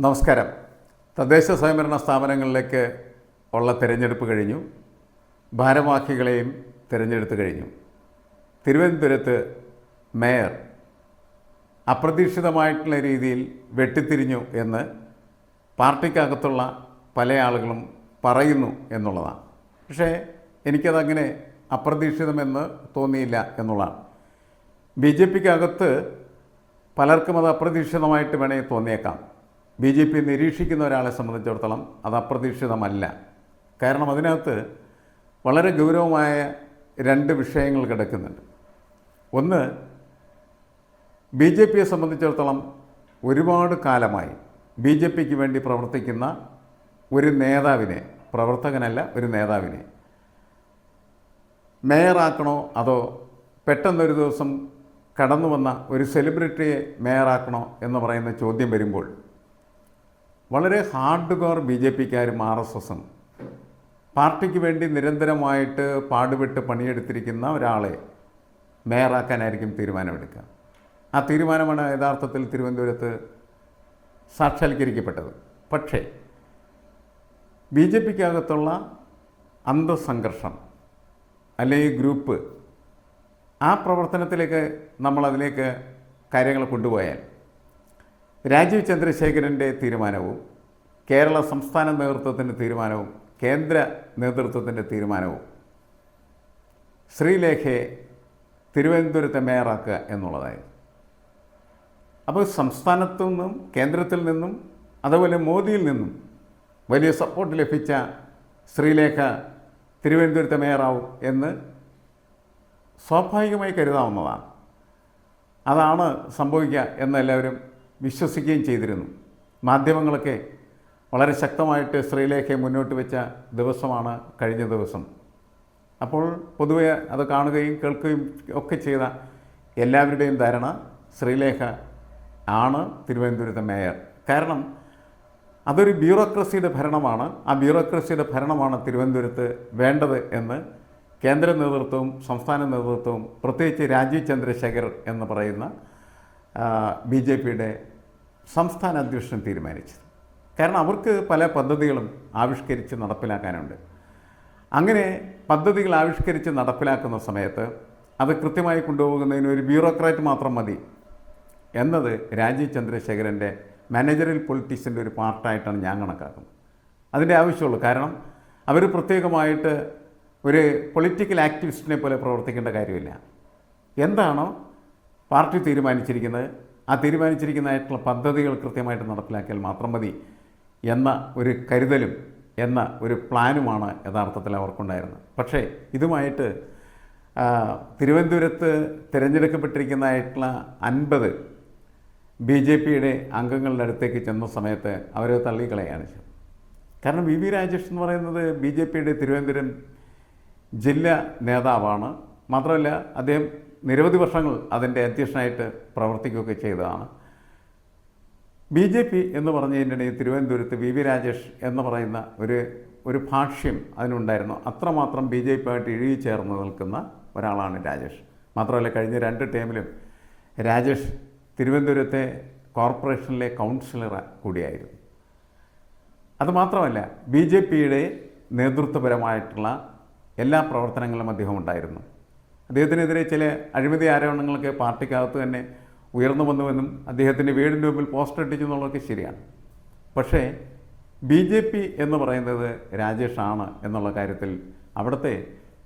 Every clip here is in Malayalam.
നമസ്കാരം. തദ്ദേശ സ്വയംഭരണ സ്ഥാപനങ്ങളിലേക്ക് ഉള്ള തിരഞ്ഞെടുപ്പ് കഴിഞ്ഞു. ഭാരവാഹികളെയും തിരഞ്ഞെടുത്ത് കഴിഞ്ഞു. തിരുവനന്തപുരത്ത് മേയർ അപ്രതീക്ഷിതമായിട്ടുള്ള രീതിയിൽ വെട്ടിത്തിരിഞ്ഞു എന്ന് പാർട്ടിക്കകത്തുള്ള പല ആളുകളും പറയുന്നു എന്നുള്ളതാണ്. പക്ഷേ എനിക്കതങ്ങനെ അപ്രതീക്ഷിതമെന്ന് തോന്നിയില്ല എന്നുള്ളതാണ്. ബി ജെ പിക്കകത്ത് പലർക്കും അത് അപ്രതീക്ഷിതമായിട്ട് വേണമെങ്കിൽ തോന്നിയേക്കാം. ബി ജെ പി നിരീക്ഷിക്കുന്ന ഒരാളെ സംബന്ധിച്ചിടത്തോളം അത് അപ്രതീക്ഷിതമല്ല. കാരണം അതിനകത്ത് വളരെ ഗൗരവമായ രണ്ട് വിഷയങ്ങൾ കിടക്കുന്നുണ്ട്. ഒന്ന് ബി ജെ പിയെ സംബന്ധിച്ചിടത്തോളം ഒരുപാട് കാലമായി ബി ജെ പിക്ക് വേണ്ടി പ്രവർത്തിക്കുന്ന ഒരു നേതാവിനെ പ്രവർത്തകനല്ല ഒരു നേതാവിനെ മേയറാക്കണോ അതോ പെട്ടെന്നൊരു ദിവസം കടന്നു വന്ന ഒരു സെലിബ്രിറ്റിയെ മേയറാക്കണോ എന്ന് പറയുന്ന ചോദ്യം വരുമ്പോൾ വളരെ ഹാർഡ് കോർ ബി ജെ പിക്കാരും ആർ എസ് എസും പാർട്ടിക്ക് വേണ്ടി നിരന്തരമായിട്ട് പാടുപെട്ട് പണിയെടുത്തിരിക്കുന്ന ഒരാളെ മേയറാക്കാനായിരിക്കും തീരുമാനമെടുക്കുക. ആ തീരുമാനമാണ് യഥാർത്ഥത്തിൽ തിരുവനന്തപുരത്ത് സാക്ഷാത്കരിക്കപ്പെട്ടത്. പക്ഷേ ബി ജെ പിക്കകത്തുള്ള അന്തസംഘർഷം അല്ലെങ്കിൽ ഗ്രൂപ്പ് ആ പ്രവർത്തനത്തിലേക്ക് നമ്മളതിലേക്ക് കാര്യങ്ങൾ കൊണ്ടുപോയാൽ രാജീവ് ചന്ദ്രശേഖരന്റെ തീരുമാനവും കേരള സംസ്ഥാന നേതൃത്വത്തിന്റെ തീരുമാനവും കേന്ദ്ര നേതൃത്വത്തിന്റെ തീരുമാനവും ശ്രീലേഖയെ തിരുവനന്തപുരത്തെ മേയറാക്കുക എന്നുള്ളതായിരുന്നു. അപ്പോൾ സംസ്ഥാനത്തു നിന്നും കേന്ദ്രത്തിൽ നിന്നും അതുപോലെ മോദിയിൽ നിന്നും വലിയ സപ്പോർട്ട് ലഭിച്ച ശ്രീലേഖ തിരുവനന്തപുരത്തെ മേയറാവും എന്ന് സ്വാഭാവികമായി കരുതാവുന്നതാണ്. അതാണ് സംഭവിക്കുക എന്ന് എല്ലാവരും വിശ്വസിക്കുകയും ചെയ്തിരുന്നു. മാധ്യമങ്ങളൊക്കെ വളരെ ശക്തമായിട്ട് ശ്രീലേഖയെ മുന്നോട്ട് വെച്ച ദിവസമാണ് കഴിഞ്ഞ ദിവസം. അപ്പോൾ പൊതുവെ അത് കാണുകയും കേൾക്കുകയും ഒക്കെ ചെയ്ത എല്ലാവരുടെയും ധാരണ ശ്രീലേഖ ആണ് തിരുവനന്തപുരത്തെ മേയർ. കാരണം അതൊരു ബ്യൂറോക്രസിയുടെ ഭരണമാണ്. ആ ബ്യൂറോക്രസിയുടെ ഭരണമാണ് തിരുവനന്തപുരത്ത് വേണ്ടത് എന്ന് കേന്ദ്ര നേതൃത്വവും സംസ്ഥാന നേതൃത്വവും പ്രത്യേകിച്ച് രാജീവ് ചന്ദ്രശേഖർ എന്ന് പറയുന്ന ബി ജെ പിയുടെ സംസ്ഥാന അധ്യക്ഷൻ തീരുമാനിച്ചത് കാരണം അവർക്ക് പല പദ്ധതികളും ആവിഷ്കരിച്ച് നടപ്പിലാക്കാനുണ്ട്. അങ്ങനെ പദ്ധതികൾ ആവിഷ്കരിച്ച് നടപ്പിലാക്കുന്ന സമയത്ത് അത് കൃത്യമായി കൊണ്ടുപോകുന്നതിന് ഒരു ബ്യൂറോക്രാറ്റ് മാത്രം മതി എന്നത് രാജീവ് ചന്ദ്രശേഖരന്റെ മാനേജറിൽ പൊളിറ്റീഷ്യന്റെ ഒരു പാർട്ടായിട്ടാണ് ഞാൻ കണക്കാക്കുന്നത്. അതിന്റെ ആവശ്യമുള്ളൂ. കാരണം അവർ പ്രത്യേകമായിട്ട് ഒരു പൊളിറ്റിക്കൽ ആക്ടിവിസ്റ്റിനെ പോലെ പ്രവർത്തിക്കേണ്ട കാര്യമില്ല. എന്താണോ പാർട്ടി തീരുമാനിച്ചിരിക്കുന്നത് ആ തീരുമാനിച്ചിരിക്കുന്നതായിട്ടുള്ള പദ്ധതികൾ കൃത്യമായിട്ട് നടപ്പിലാക്കിയാൽ മാത്രം മതി എന്ന ഒരു കരുതലും എന്ന ഒരു പ്ലാനുമാണ് യഥാർത്ഥത്തിൽ അവർക്കുണ്ടായിരുന്നത്. പക്ഷേ ഇതുമായിട്ട് തിരുവനന്തപുരത്ത് തിരഞ്ഞെടുക്കപ്പെട്ടിരിക്കുന്നതായിട്ടുള്ള അൻപത് ബി ജെ പിയുടെ അംഗങ്ങളുടെ അടുത്തേക്ക് ചെന്ന സമയത്ത് അവരെ തള്ളിക്കളയാണ് കാരണം വി വി രാജേഷ് എന്ന് പറയുന്നത് ബി ജെ പിയുടെ തിരുവനന്തപുരം ജില്ലാ നേതാവാണ്. മാത്രമല്ല അദ്ദേഹം നിരവധി വർഷങ്ങൾ അതിന്റെ അധ്യക്ഷനായിട്ട് പ്രവർത്തിക്കുകയൊക്കെ ചെയ്തതാണ്. ബി ജെ പി എന്ന് പറഞ്ഞു കഴിഞ്ഞിട്ടുണ്ടെങ്കിൽ തിരുവനന്തപുരത്ത് വി വി രാജേഷ് എന്ന് പറയുന്ന ഒരു ഒരു ഭാഷ്യം അതിനുണ്ടായിരുന്നു. അത്രമാത്രം ബി ജെ പി ആയിട്ട് ഇഴുകി ചേർന്ന് നിൽക്കുന്ന ഒരാളാണ് രാജേഷ്. മാത്രമല്ല കഴിഞ്ഞ രണ്ട് ടേമിലും രാജേഷ് തിരുവനന്തപുരത്തെ കോർപ്പറേഷനിലെ കൗൺസിലർ കൂടിയായിരുന്നു. അതുമാത്രമല്ല ബി ജെ പിയുടെ നേതൃത്വപരമായിട്ടുള്ള എല്ലാ പ്രവർത്തനങ്ങളും അദ്ദേഹം ഉണ്ടായിരുന്നു. അദ്ദേഹത്തിനെതിരെ ചില അഴിമതി ആരോപണങ്ങളൊക്കെ പാർട്ടിക്കകത്ത് തന്നെ ഉയർന്നു വന്നുവെന്നും അദ്ദേഹത്തിന്റെ വീടിന്റെ മുമ്പിൽ പോസ്റ്റർ അടിച്ചു എന്നുള്ളതൊക്കെ ശരിയാണ്. പക്ഷേ ബി ജെ പി എന്ന് പറയുന്നത് രാജേഷാണ് എന്നുള്ള കാര്യത്തിൽ അവിടുത്തെ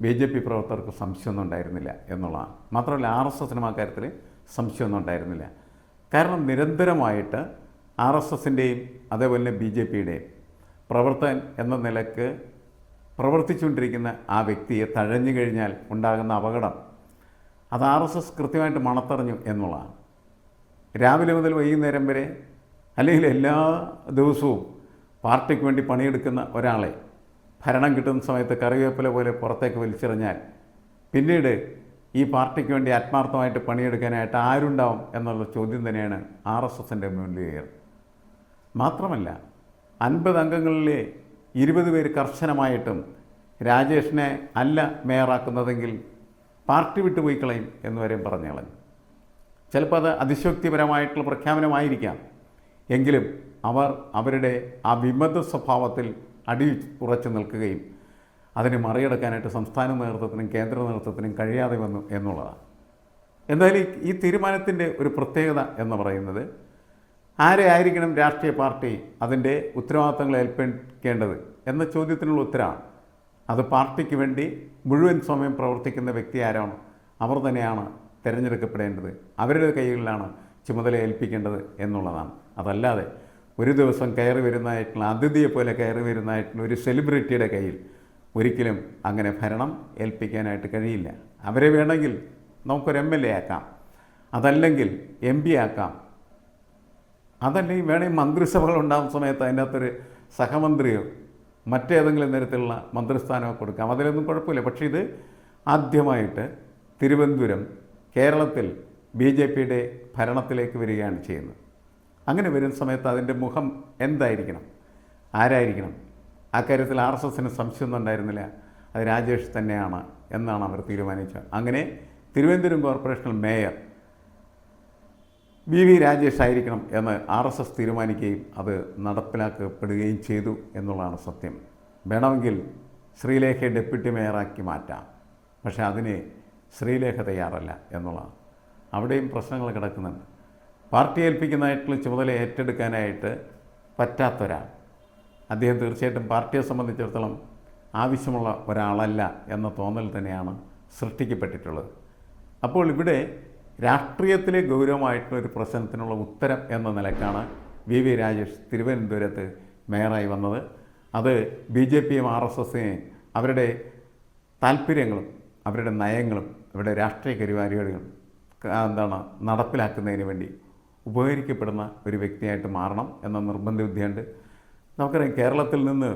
ബി ജെ പി പ്രവർത്തകർക്ക് സംശയമൊന്നും ഉണ്ടായിരുന്നില്ല എന്നുള്ളതാണ്. മാത്രമല്ല ആർ എസ് എസിനും കാര്യത്തിൽ സംശയമൊന്നും ഉണ്ടായിരുന്നില്ല. കാരണം നിരന്തരമായിട്ട് ആർ എസ് എസിന്റെയും അതേപോലെ തന്നെ ബി ജെ പിയുടെയും പ്രവർത്തകൻ എന്ന നിലയ്ക്ക് പ്രവർത്തിച്ചുകൊണ്ടിരിക്കുന്ന ആ വ്യക്തിയെ തഴഞ്ഞു കഴിഞ്ഞാൽ ഉണ്ടാകുന്ന അപകടം അത് ആർ എസ് എസ് കൃത്യമായിട്ട് മണത്തറിഞ്ഞു എന്നുള്ളതാണ്. രാവിലെ മുതൽ വൈകുന്നേരം വരെ അല്ലെങ്കിൽ എല്ലാ ദിവസവും പാർട്ടിക്ക് വേണ്ടി പണിയെടുക്കുന്ന ഒരാളെ ഭരണം കിട്ടുന്ന സമയത്ത് കറിവേപ്പില പോലെ പുറത്തേക്ക് വലിച്ചെറിഞ്ഞാൽ പിന്നീട് ഈ പാർട്ടിക്ക് വേണ്ടി ആത്മാർത്ഥമായിട്ട് പണിയെടുക്കാനായിട്ട് ആരുണ്ടാവും എന്നുള്ള ചോദ്യം തന്നെയാണ് ആർ എസ് എസിന്റെ മുന്നിൽ മാത്രമല്ല അൻപത് അംഗങ്ങളിലെ ഇരുപത് പേര് കർശനമായിട്ടും രാജേഷിനെ അല്ല മേയറാക്കുന്നതെങ്കിൽ പാർട്ടി വിട്ടുപോയി കളയും എന്ന് വരെയും പറഞ്ഞു കളഞ്ഞു ചിലപ്പോൾ അത് അതിശോക്തിപരമായിട്ടുള്ള പ്രഖ്യാപനമായിരിക്കാം. എങ്കിലും അവർ അവരുടെ ആ വിമത സ്വഭാവത്തിൽ അടി ഉറച്ചു നിൽക്കുകയും അതിനെ മറികടക്കാനായിട്ട് സംസ്ഥാന നേതൃത്വത്തിനും കേന്ദ്ര നേതൃത്വത്തിനും കഴിയാതെ വന്നു എന്നുള്ളതാണ്. എന്തായാലും ഈ- തീരുമാനത്തിന്റെ ഒരു പ്രത്യേകത എന്ന് പറയുന്നത് ആരെ ആയിരിക്കണം രാഷ്ട്രീയ പാർട്ടി അതിന്റെ ഉത്തരവാദിത്തങ്ങൾ ഏൽപ്പിക്കേണ്ടത് എന്ന ചോദ്യത്തിനുള്ള ഉത്തരമാണ്. അത് പാർട്ടിക്ക് വേണ്ടി മുഴുവൻ സമയം പ്രവർത്തിക്കുന്ന വ്യക്തി ആരാണോ അവർ തന്നെയാണ് തിരഞ്ഞെടുക്കപ്പെടേണ്ടത്. അവരുടെ കൈകളിലാണ് ചുമതല ഏൽപ്പിക്കേണ്ടത് എന്നുള്ളതാണ്. അതല്ലാതെ ഒരു ദിവസം കയറി വരുന്നതായിട്ടുള്ള അതിഥിയെ പോലെ കയറി വരുന്നതായിട്ടുള്ള ഒരു സെലിബ്രിറ്റിയുടെ കയ്യിൽ ഒരിക്കലും അങ്ങനെ ഭരണം ഏൽപ്പിക്കാനായിട്ട് കഴിയില്ല. അവരെ വേണമെങ്കിൽ നമുക്കൊരു എം എൽ എ ആക്കാം. അതല്ലെങ്കിൽ എം പി ആക്കാം. അതല്ലെങ്കിൽ വേണമെങ്കിൽ മന്ത്രിസഭകൾ ഉണ്ടാകുന്ന സമയത്ത് അതിനകത്തൊരു സഹമന്ത്രിയോ മറ്റേതെങ്കിലും തരത്തിലുള്ള മന്ത്രിസ്ഥാനമൊക്കെ കൊടുക്കാം. അതിലൊന്നും കുഴപ്പമില്ല. പക്ഷേ ഇത് ആദ്യമായിട്ട് തിരുവനന്തപുരം കേരളത്തിൽ ബി ജെ പിയുടെ ഭരണത്തിലേക്ക് വരികയാണ് ചെയ്യുന്നത്. അങ്ങനെ വരുന്ന സമയത്ത് അതിന്റെ മുഖം എന്തായിരിക്കണം? ആരായിരിക്കണം? അക്കാര്യത്തിൽ ആർ എസ് എസിന് സംശയമൊന്നും ഉണ്ടായിരുന്നില്ല. അത് രാജേഷ് തന്നെയാണ് എന്നാണ് അവർ തീരുമാനിച്ചത്. അങ്ങനെ തിരുവനന്തപുരം കോർപ്പറേഷനിൽ മേയർ വി വി രാജേഷ് ആയിരിക്കണം എന്ന് ആർ എസ് എസ് തീരുമാനിക്കുകയും അത് നടപ്പിലാക്കപ്പെടുകയും ചെയ്തു എന്നുള്ളതാണ് സത്യം. വേണമെങ്കിൽ ശ്രീലേഖയെ ഡെപ്യൂട്ടി മേയറാക്കി മാറ്റാം പക്ഷെ അതിന് ശ്രീലേഖ തയ്യാറല്ല എന്നുള്ളതാണ്. അവിടെയും പ്രശ്നങ്ങൾ കിടക്കുന്നുണ്ട്. പാർട്ടി ഏൽപ്പിക്കുന്നതായിട്ടുള്ള ചുമതല ഏറ്റെടുക്കാനായിട്ട് പറ്റാത്തൊരാൾ. അദ്ദേഹം തീർച്ചയായിട്ടും പാർട്ടിയെ സംബന്ധിച്ചിടത്തോളം ആവശ്യമുള്ള ഒരാളല്ല എന്ന തോന്നൽ തന്നെയാണ് സൃഷ്ടിക്കപ്പെട്ടിട്ടുള്ളത്. അപ്പോൾ ഇവിടെ രാഷ്ട്രീയത്തിലെ ഗൗരവമായിട്ടുള്ള ഒരു പ്രശ്നത്തിനുള്ള ഉത്തരം എന്ന നിലക്കാണ് വി വി രാജേഷ് തിരുവനന്തപുരത്ത് മേയറായി വന്നത്. അത് ബി ജെ പിയും ആർ എസ് എസിനെയും അവരുടെ താല്പര്യങ്ങളും അവരുടെ നയങ്ങളും അവരുടെ രാഷ്ട്രീയ പരിപാടികളും എന്താണ് നടപ്പിലാക്കുന്നതിന് വേണ്ടി ഉപകരിക്കപ്പെടുന്ന ഒരു വ്യക്തിയായിട്ട് മാറണം എന്ന നിർബന്ധ വിദ്യയുണ്ട് നമുക്കറിയാം കേരളത്തിൽ നിന്ന്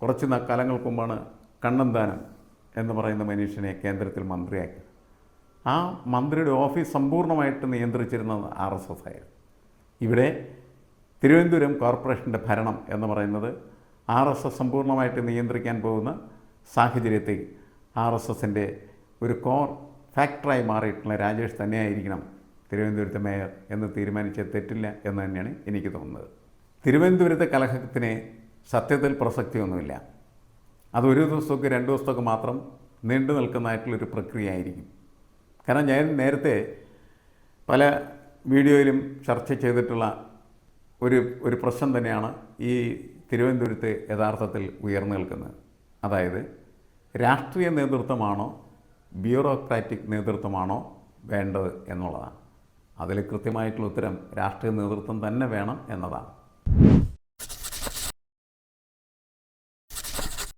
കുറച്ച് കാലങ്ങൾക്ക് മുമ്പാണ് കണ്ണന്താനം എന്ന് പറയുന്ന മനുഷ്യനെ കേന്ദ്രത്തിൽ മന്ത്രിയാക്കി ആ മന്ത്രിയുടെ ഓഫീസ് സമ്പൂർണമായിട്ട് നിയന്ത്രിച്ചിരുന്നത് ആർ എസ് എസ് ആയിരുന്നു ഇവിടെ തിരുവനന്തപുരം കോർപ്പറേഷന്റെ ഭരണം എന്ന് പറയുന്നത് ആർ എസ് എസ് സമ്പൂർണമായിട്ട് നിയന്ത്രിക്കാൻ പോകുന്ന സാഹചര്യത്തിൽ ആർ എസ് എസിന്റെ ഒരു കോർ ഫാക്ടറായി മാറിയിട്ടുള്ള രാജേഷ് തന്നെയായിരിക്കണം തിരുവനന്തപുരത്തെ മേയർ എന്ന് തീരുമാനിച്ച തെറ്റില്ല എന്ന് തന്നെയാണ് എനിക്ക് തോന്നുന്നത്. തിരുവനന്തപുരത്തെ കലഹത്തിന് സത്യത്തിൽ പ്രസക്തിയൊന്നുമില്ല. അത് ഒരു ദിവസമൊക്കെ രണ്ട് ദിവസമൊക്കെ മാത്രം നീണ്ടു നിൽക്കുന്നതായിട്ടുള്ളൊരു പ്രക്രിയ ആയിരിക്കും കാരണം ഞാൻ നേരത്തെ പല വീഡിയോയിലും ചർച്ച ചെയ്തിട്ടുള്ള ഒരു ഒരു പ്രശ്നം തന്നെയാണ് ഈ തിരുവനന്തപുരത്ത് യഥാർത്ഥത്തിൽ ഉയർന്നു നിൽക്കുന്നത്. അതായത് രാഷ്ട്രീയ നേതൃത്വമാണോ ബ്യൂറോക്രാറ്റിക് നേതൃത്വമാണോ വേണ്ടത് എന്നുള്ളതാണ്. അതിൽ കൃത്യമായിട്ടുള്ള ഉത്തരം രാഷ്ട്രീയ നേതൃത്വം തന്നെ വേണം എന്നതാണ്.